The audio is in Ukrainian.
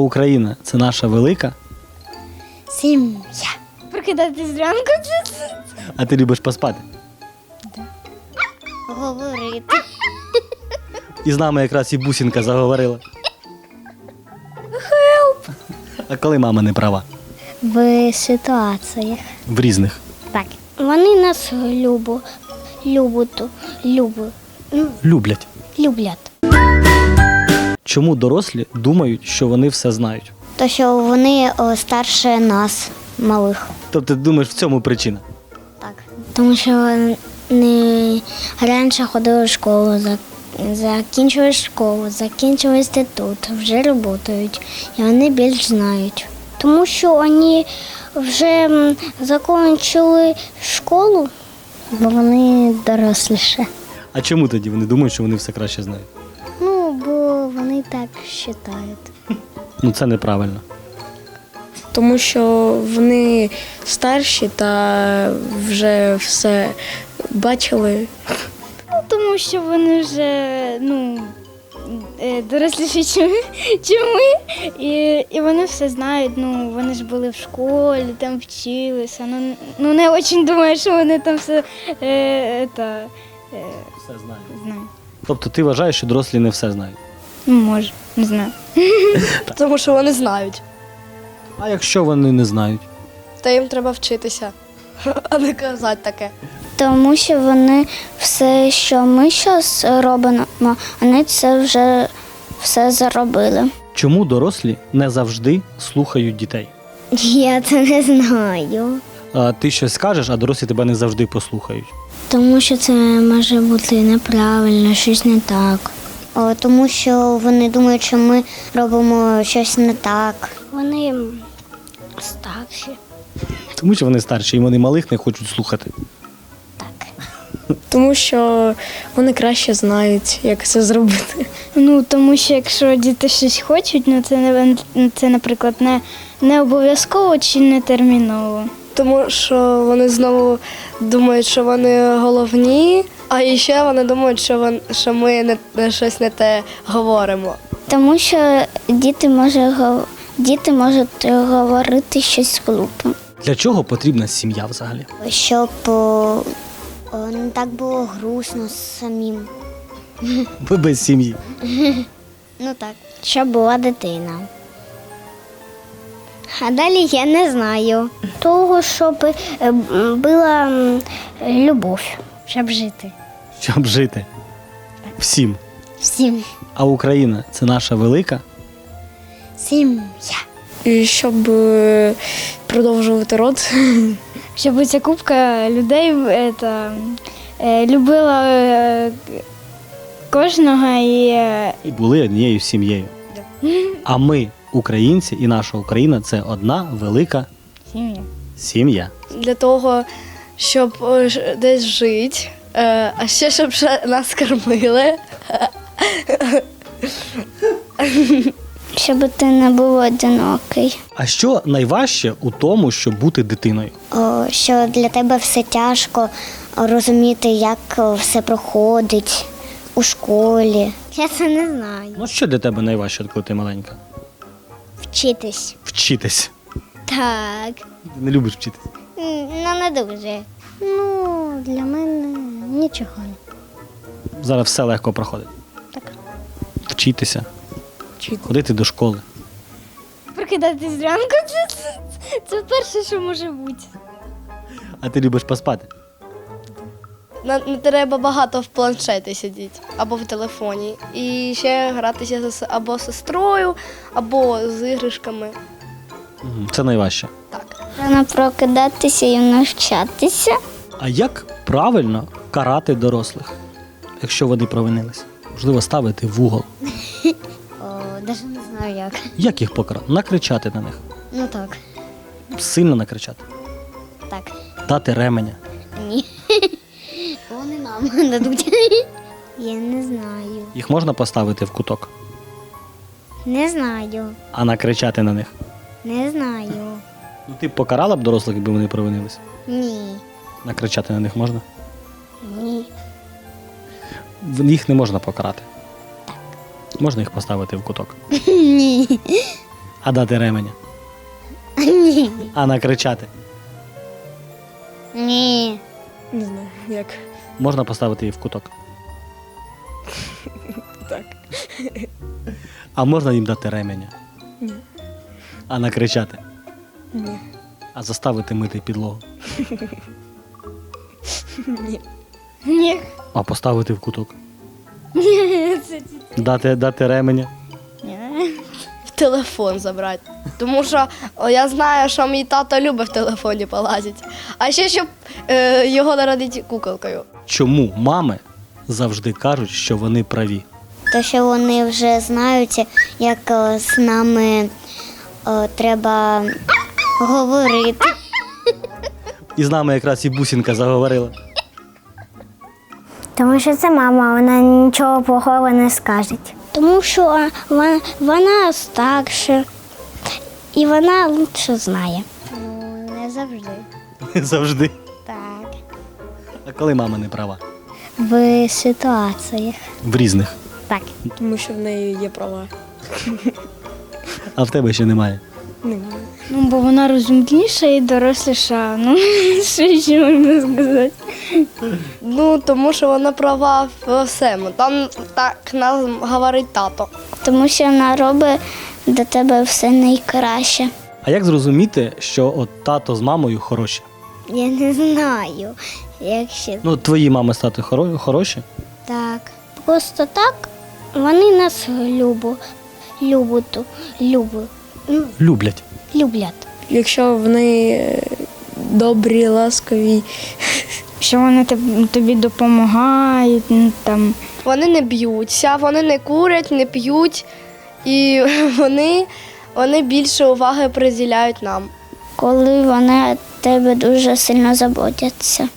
Україна це наша велика. Сім'я. Прокидатись зранку. А ти любиш поспати. Говорити. І з нами якраз і бусінка заговорила. А коли мама не права? В ситуаціях. В різних. Так. Вони нас любо, любо, ну, Люблять. люблять. Чому дорослі думають, що вони все знають? То, що вони о, старше нас, малих. Тобто ти думаєш, в цьому причина? Так. Тому що вони раніше ходили в школу, закінчили школу, закінчили інститут, вже працюють, і вони більш знають. Тому що вони вже закінчили школу, бо вони доросліше. А чому тоді вони думають, що вони все краще знають? Так вважають. Ну це неправильно. тому що вони старші та вже все бачили. Ну, тому що вони вже ну, е, доросліші, чим ми. І, і вони все знають. Ну, вони ж були в школі, там вчилися. Ну, ну не дуже думаю, що вони там все е, та, е, Все знаю. знають. Тобто ти вважаєш, що дорослі не все знають. Ну, може, не знаю. Тому що вони знають, А якщо вони не знають? та їм треба вчитися, а не казати таке. Тому що вони все, що ми зараз робимо, вони це вже все заробили. Чому дорослі не завжди слухають дітей? Я це не знаю. А ти щось скажеш, а дорослі тебе не завжди послухають. Тому що це може бути неправильно, щось не так. Тому що вони думають, що ми робимо щось не так. Вони старші. Тому що вони старші і вони малих не хочуть слухати. Так. Тому що вони краще знають, як це зробити. Ну, тому що якщо діти щось хочуть, ну це, не, це наприклад, не, не обов'язково чи не терміново. Тому що вони знову думають, що вони головні, а ще вони думають, що, вон, що ми не, не щось не те говоримо. Тому що діти, може, діти можуть говорити щось глупе. Для чого потрібна сім'я взагалі? Щоб о, о, не так було грустно самим. Ви без сім'ї. Ну так. Щоб була дитина. А далі я не знаю. Того, щоб е, була любов, щоб жити. Щоб жити. Всім. Всім. А Україна це наша велика. Сім'я. І щоб е, продовжувати род. Щоб ця кубка людей та, е, любила е, кожного і І були однією сім'єю. А ми, українці, і наша Україна це одна велика сім'я. сім'я. для того, щоб е, десь жити, е, а ще щоб нас кормили. Щоб ти не був одинокий. А що найважче у тому, щоб бути дитиною? О, що для тебе все тяжко розуміти, як все проходить у школі. Я це не знаю. Ну що для тебе найважче, коли ти маленька? Вчитись. Вчитись. Так. Ти не любиш вчитись. Дуже. Ну, для мене нічого. Зараз все легко проходить. Так. Вчитися, Вчити. ходити до школи. Прокидатись зранку це, це, це перше, що може бути. А ти любиш поспати? На- Не треба багато в планшеті сидіти або в телефоні. І ще гратися з або з сестрою, або з іграшками. Мгм, Це найважче. Рано прокидатися і навчатися. А як правильно карати дорослих, якщо вони провинились? Можливо, ставити в угол. О, навіть не знаю як. Як їх покарати? Накричати на них. Ну так. Сильно накричати. Так. Дати ременя. Ні. Вони нам дадуть. Я не знаю. Їх можна поставити в куток, Не знаю. а накричати на них. Не знаю. Ну ти б покарала б дорослих, якби вони провинились? Ні. Накричати на них можна? Ні. Їх не можна покарати. Можна їх поставити в куток. Ні. А дати ременя? Ні. А накричати? Ні. Не знаю, як. Можна поставити її в куток. Так. А можна їм дати ременя? Ні. А накричати? А заставити мити підлогу? Ні. Ні. А поставити в куток? Ні, це Дати, дати ременя? ні. В телефон забрати. Тому що о, я знаю, що мій тато любить в телефоні полазити. А ще щоб е, його народити куколкою. Чому мами завжди кажуть, що вони праві? То, що вони вже знають, як е, з нами е, треба говорити. І з нами якраз і бусінка заговорила. Тому що це мама, вона нічого плохого не скаже. Тому що вона, вона старша і вона лучше знає. Ну, не завжди. Не Завжди. Так. А коли мама не права? В ситуаціях. В різних. Так. Тому що в неї є права. А в тебе ще немає. Немає. Ну, бо вона розумніша і доросліша. Ну, що ще можна сказати? Ну, тому що вона права в всьому. Там так нам говорить тато. Тому що вона робить до тебе все найкраще. А як зрозуміти, що от тато з мамою хороші? Я не знаю, якщо Ну, твої мами з татою хоро- хороші? так. Просто так вони нас любу, любу, любу, Люблять. Люблять. Якщо вони е, добрі, ласкові, Що вони тобі допомагають, там. Вони не б'ються, вони не курять, не п'ють, і вони, вони більше уваги приділяють нам. Коли вони тебе дуже сильно заботяться.